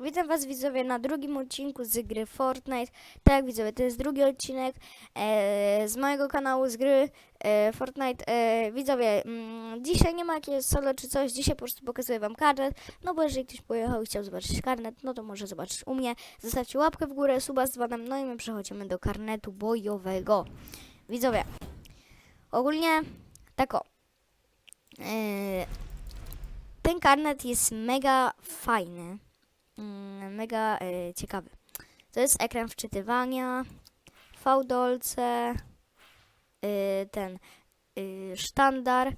Witam was widzowie na drugim odcinku z gry Fortnite. Tak widzowie, to jest drugi odcinek e, z mojego kanału z gry e, Fortnite. E, widzowie, mm, dzisiaj nie ma jakiegoś solo czy coś, dzisiaj po prostu pokazuję wam karnet. No bo jeżeli ktoś pojechał i chciał zobaczyć karnet, no to może zobaczyć u mnie. Zostawcie łapkę w górę, suba z dzwonem, no i my przechodzimy do karnetu bojowego. Widzowie, ogólnie tak o. E, ten karnet jest mega fajny mega y, ciekawy. To jest ekran wczytywania, fałdolce, y, ten y, sztandar,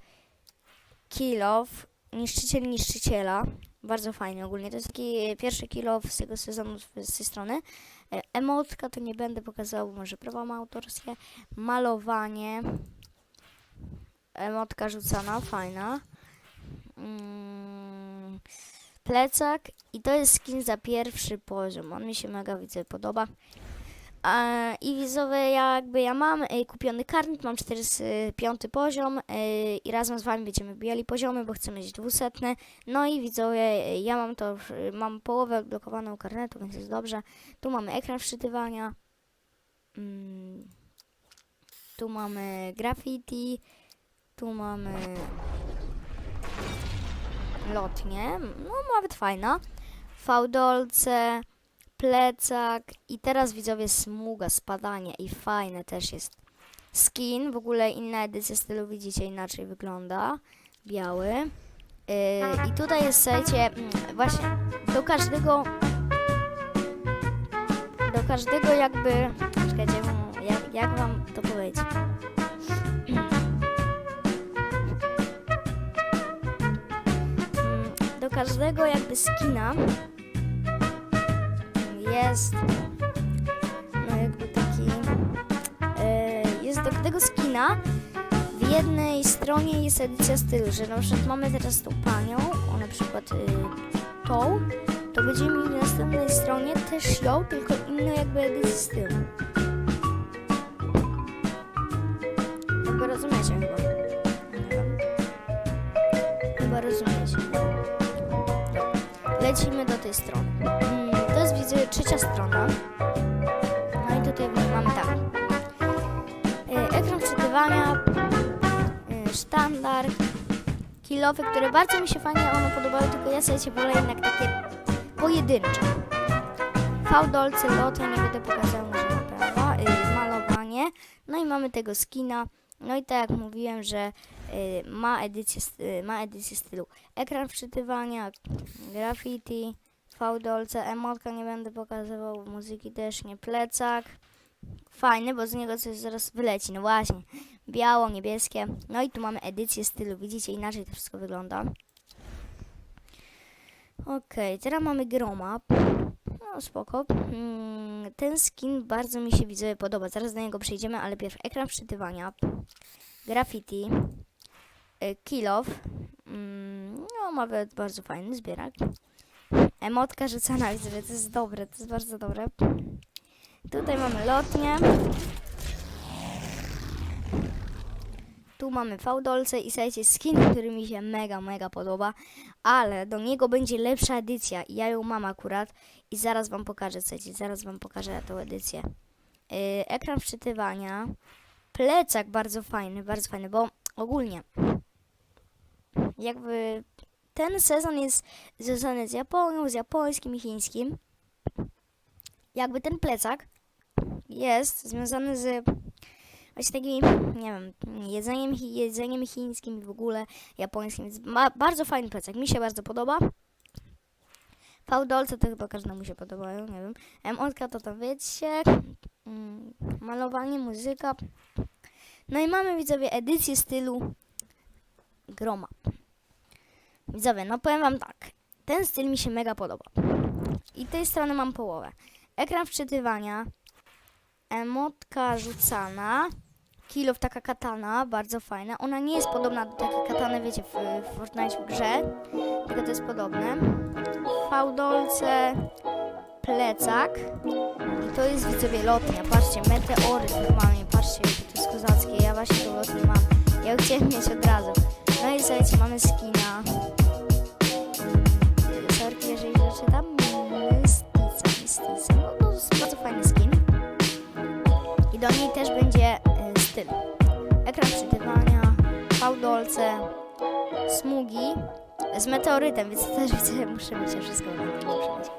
kill off, niszczyciel niszczyciela. Bardzo fajny ogólnie. To jest taki pierwszy kill off z tego sezonu z, z tej strony. E, emotka to nie będę pokazał, bo może prawa ma autorskie. Malowanie. Emotka rzucana, fajna. Mm, plecak i to jest skin za pierwszy poziom. On mi się mega widzę podoba. I widzowie, jakby ja mam e, kupiony karnet, mam 45 poziom e, i razem z wami będziemy bijali poziomy, bo chcemy mieć 200. No i widzowie, e, ja mam to, mam połowę odblokowaną karnetu, więc jest dobrze. Tu mamy ekran wczytywania. Mm, tu mamy graffiti. Tu mamy lotnie. No nawet fajna. Fałdolce, plecak i teraz widzowie smuga, spadanie i fajne też jest. Skin, w ogóle inna edycja stylu widzicie inaczej wygląda. Biały. Yy, I tutaj jest, słuchajcie, mm, właśnie do każdego do każdego jakby czekajcie, jak, jak wam to powiedzieć? Każdego jakby skina jest no jakby taki e, jest do każdego skina w jednej stronie jest edycja stylu, że na przykład mamy teraz tą panią, o na przykład y, tą, to będziemy mieli na następnej stronie też ją, tylko inną jakby edycję stylu. Tej strony. To jest widzę trzecia strona. No i tutaj mamy tak. E, Ekran wczytywania, e, sztandar, kilowy, które bardzo mi się fajnie one podobały, tylko ja sobie wolę jednak takie pojedyncze. Fałdolce, loty, nie będę pokazał może prawa, e, malowanie. No i mamy tego skina. No i tak jak mówiłem, że y, ma, edycję, y, ma edycję stylu ekran wczytywania, graffiti, fałdolce, emotka nie będę pokazywał, muzyki też nie, plecak. Fajny, bo z niego coś zaraz wyleci, no właśnie. Biało, niebieskie. No i tu mamy edycję stylu, widzicie, inaczej to wszystko wygląda. Okej, teraz mamy groma. No spoko. Mm, ten skin bardzo mi się widzowie podoba. Zaraz do niego przejdziemy, ale pierw ekran wczytywania, graffiti, y, kill. Mm, no nawet bardzo fajny zbierak. Emotka rzucana, widzowie, to jest dobre, to jest bardzo dobre. Tutaj mamy lotnię. Tu mamy fałdolce i słuchajcie, skin, który mi się mega, mega podoba, ale do niego będzie lepsza edycja ja ją mam akurat i zaraz wam pokażę, słuchajcie, zaraz wam pokażę tą edycję. Yy, ekran wczytywania, plecak bardzo fajny, bardzo fajny, bo ogólnie jakby ten sezon jest związany z Japonią, z japońskim i chińskim. Jakby ten plecak jest związany z właśnie takimi, nie wiem, jedzeniem, jedzeniem chińskim i w ogóle japońskim. Ma bardzo fajny plecak, mi się bardzo podoba. Fałdolce to chyba każdemu się podobają, nie wiem. Emotka to wiecie, mm, malowanie, muzyka. No i mamy widzowie edycję stylu Groma. Widzowie, no powiem wam tak, ten styl mi się mega podoba. I tej strony mam połowę. Ekran wczytywania, emotka rzucana, kilof taka katana, bardzo fajna. Ona nie jest podobna do takiej katany, wiecie, w, w Fortnite w grze, tylko to jest podobne. Fałdolce, plecak i to jest widzowie lotnia. Patrzcie, meteory normalnie, patrzcie, to jest kozackie. Ja właśnie tą lotnię mam. Ja chciałem mieć od razu. No i słuchajcie, mamy skina przeczytam. Mystica, Mystica. No, to jest bardzo fajny skin. I do niej też będzie y, styl. Ekran przytywania, fałdolce, smugi z meteorytem, więc też widzę, muszę mieć wszystko muszę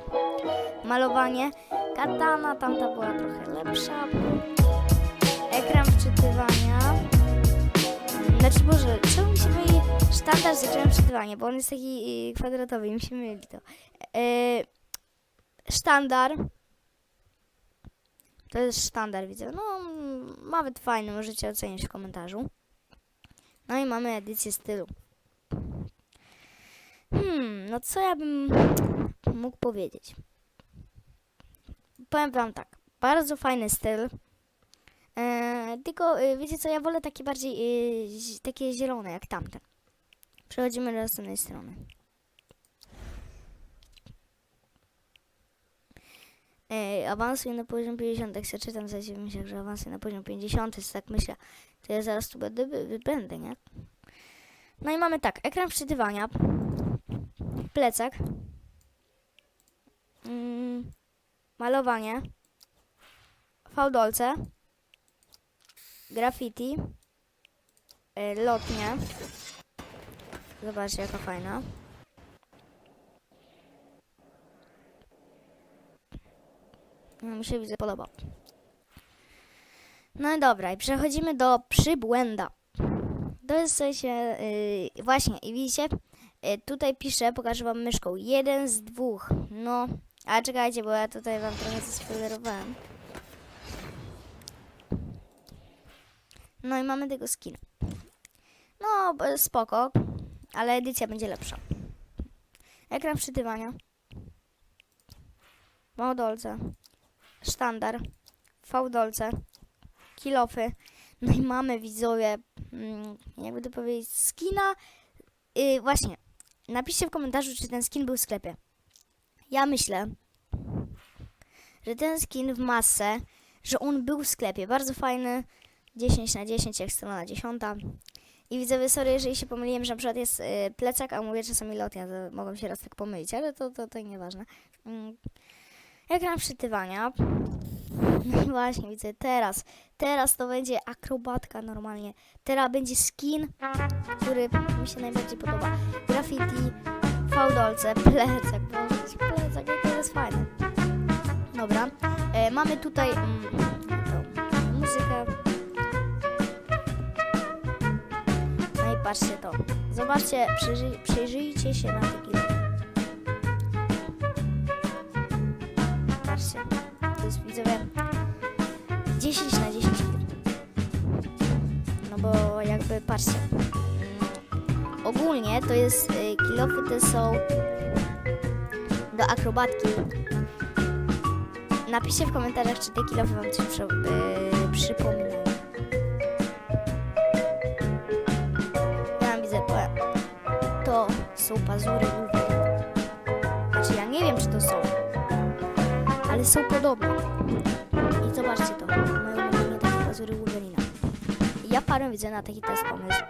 Malowanie. Katana tamta była trochę lepsza. Ekran wczytywania. Znaczy, Boże, czemu mi się myli sztandar z ekranem bo on jest taki y, kwadratowy i mi się myli to. E, sztandar. To jest sztandar, widzę. No, nawet fajny, możecie ocenić w komentarzu. No i mamy edycję stylu. Hmm, no co ja bym mógł powiedzieć? Powiem wam tak, bardzo fajny styl. E, tylko e, wiecie co, ja wolę takie bardziej zi- takie zielone jak tamten. Przechodzimy do następnej strony. E, awansuję na poziom 50, jak się czytam, zaś myślę, że awansuję na poziom 50, więc tak myślę, to ja zaraz tu będę, będę, nie? No i mamy tak, ekran wczytywania, plecak, mm, malowanie, fałdolce, graffiti, y, lotnie. Zobaczcie, jaka fajna. No, mi się widzę podoba. No i dobra, i przechodzimy do przybłęda. To jest w yy, właśnie, i widzicie, yy, tutaj piszę, pokażę wam myszką, jeden z dwóch. No, a czekajcie, bo ja tutaj wam trochę zaspoilerowałem. No i mamy tego skina. No, spoko, ale edycja będzie lepsza. Ekran przytywania. Małdolce. Sztandar. Fałdolce. Kilofy. No i mamy widzowie, mm, jakby to powiedzieć, skina. Yy, właśnie, napiszcie w komentarzu, czy ten skin był w sklepie. Ja myślę, że ten skin w masę, że on był w sklepie. Bardzo fajny. 10 na 10, jak strona 10. I widzowie, sorry, jeżeli się pomyliłem, że na przykład jest y, plecak, a mówię czasami lotnia, to mogą się raz tak pomylić, ale to, to, to nieważne. Mm. Ekran przytywania. No właśnie, widzę, teraz, teraz to będzie akrobatka normalnie. Teraz będzie skin, który mi się najbardziej podoba. Graffiti, fałdolce, plecak, boże, plecak, to jest fajne. Dobra, e, mamy tutaj mm, muzykę. I patrzcie to. Zobaczcie, przyjrzyj, przyjrzyjcie się na taki Patrzcie. To jest widzowie 10 na 10 No bo jakby patrzcie. Ogólnie to jest y, kilofy te są do akrobatki. Napiszcie w komentarzach, czy te kilofy wam coś przy, y, przypominają. Są pazury Wolverine. Znaczy ja nie wiem, czy to są, ale są podobne. I zobaczcie to, mają normalnie takie pazury Wolverina. I ja parę widzę na taki test pomysł,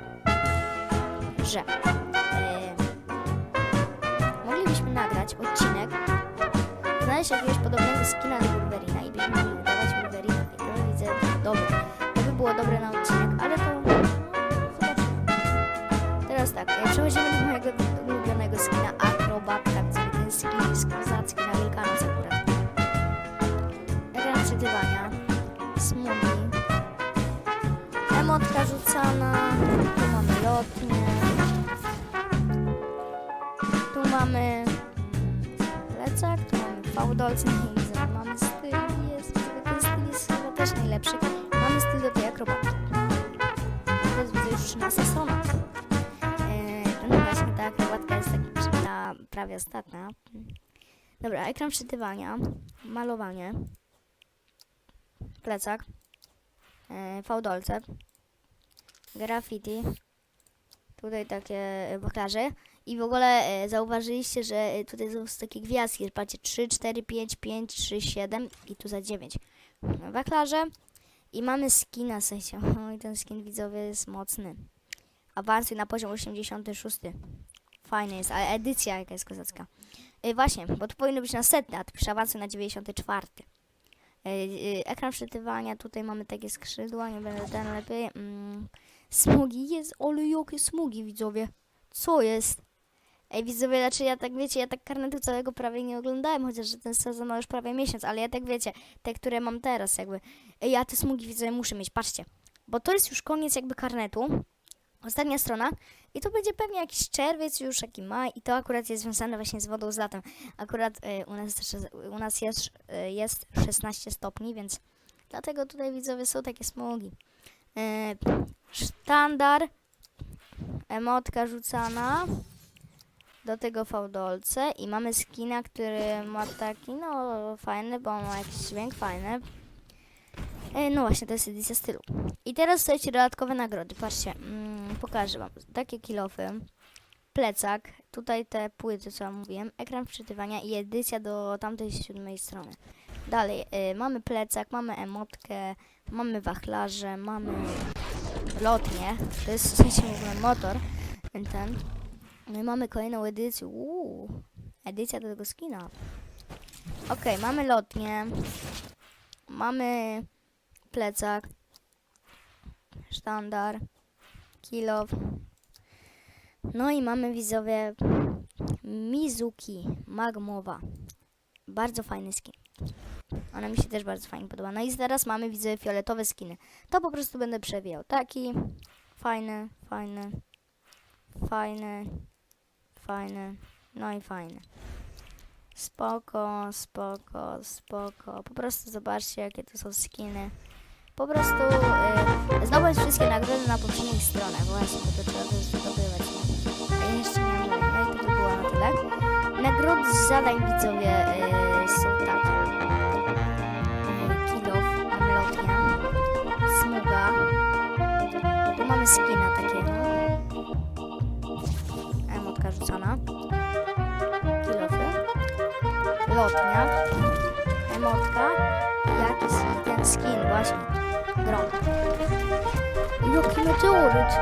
że e, moglibyśmy nagrać odcinek, znaleźć jakiegoś podobnego skina do Wolverina i byśmy mieli udawać Wolverina. I to widzę, dobre. To by było dobre na odcinek, ale to. Teraz tak, e, przechodzimy do mojego ulubionego skina Akrobat, tak sobie ten skin jest kozacki na Wielkanoc akurat. Ekran przetywania, smugi, emotka rzucana, tu mamy lotnię, tu mamy plecak, tu mamy fałdolce, mamy styl, jest, ten styl jest chyba też najlepszy. Mamy styl do tej akrobatki. To jest widzę już 13 strona. Prawie ostatnia. Dobra, ekran przytywania, malowanie, plecak, e, fałdolce, graffiti, tutaj takie wachlarze i w ogóle e, zauważyliście, że e, tutaj są takie gwiazdki, patrzcie 3, 4, 5, 5, 3, 7 i tu za 9 wachlarze i mamy skina sensie, oj ten skin widzowie jest mocny. Awansuj na poziom 86. Fajny jest, ale edycja jaka jest kozacka. E, właśnie, bo to powinno być na setny, a ty pisze awansuj na 94. e, ekran przetywania, tutaj mamy takie skrzydła, nie będę ten lepiej. Mm, smugi, jest, ale jakie smugi widzowie. Co jest? Ej widzowie, znaczy ja tak wiecie, ja tak karnetu całego prawie nie oglądałem, chociaż ten sezon ma już prawie miesiąc, ale ja tak wiecie, te, które mam teraz jakby. Ej, ja te smugi widzowie muszę mieć, patrzcie. Bo to jest już koniec jakby karnetu. Ostatnia strona. I to będzie pewnie jakiś czerwiec już, jaki maj. I to akurat jest związane właśnie z wodą z latem. Akurat y, u nas, u nas jest, y, jest 16 stopni, więc dlatego tutaj widzowie są takie smugi. Y, sztandar. Emotka rzucana. Do tego fałdolce. I mamy skina, który ma taki, no fajny, bo ma jakiś dźwięk fajny. E, No właśnie, to jest edycja stylu. I teraz słuchajcie, dodatkowe nagrody. Patrzcie, mm, pokażę wam. Takie kilofy, plecak, tutaj te płyty, co wam mówiłem, ekran wczytywania i edycja do tamtej siódmej strony. Dalej, y, mamy plecak, mamy emotkę, mamy wachlarze, mamy lotnię. To jest sensie w ogóle motor, ten. No i mamy kolejną edycję. Uuu, edycja do tego skina. Okej, mamy lotnię. Mamy plecak, sztandar, kilow. No i mamy widzowie Mizuki Magmowa. Bardzo fajny skin. Ona mi się też bardzo fajnie podoba. No i teraz mamy widzowie fioletowe skiny. To po prostu będę przewijał. Taki fajny, fajny, fajny, fajny, no i fajny. Spoko, spoko, spoko. Po prostu zobaczcie, jakie to są skiny. Po prostu y, zdobyć wszystkie nagrody na poprzednich stronach. Właśnie, bo to trzeba też zdobywać. A ja jeszcze nie mówię. No i to by było na tyle. Nagrody z zadań widzowie y, są takie. Y, lotnia, smuga. Tu mamy skina meteoryt!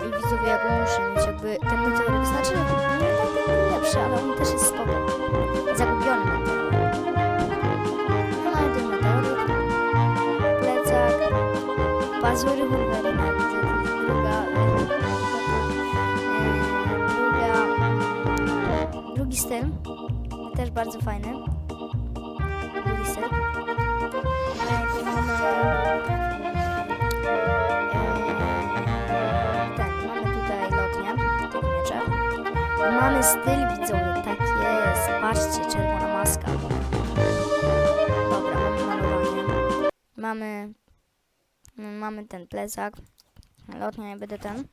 I widzowie, ja go muszę mieć, jakby ten meteoryt, znaczy, no tak lepszy, ale on też jest spoko. Zagubiony meteoryt. No ale ten meteoryt, plecak, pazury Wolverina, druga, e, druga, drugi styl. Też bardzo fajny. Styl widzowie, tak jest. Patrzcie, czerwona maska. Dobra, mamy malowanie. Mamy, mamy ten plecak. Lotnia nie będę ten.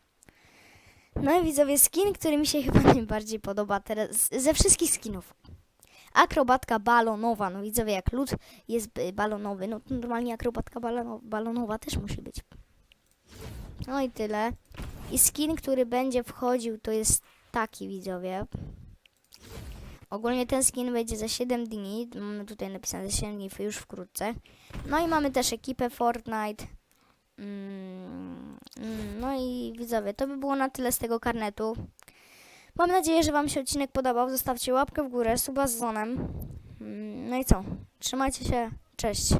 No i widzowie, skin, który mi się chyba najbardziej podoba teraz ze wszystkich skinów. Akrobatka balonowa. No widzowie, jak lód jest balonowy, no normalnie akrobatka balono, balonowa też musi być. No i tyle. I skin, który będzie wchodził, to jest taki, widzowie. Ogólnie ten skin będzie za 7 dni. Mamy tutaj napisane za 7 dni, już wkrótce. No i mamy też ekipę Fortnite. Mm, mm, no i widzowie, to by było na tyle z tego karnetu. Mam nadzieję, że Wam się odcinek podobał. Zostawcie łapkę w górę, suba z dzwonem. Mm, No i co? Trzymajcie się. Cześć.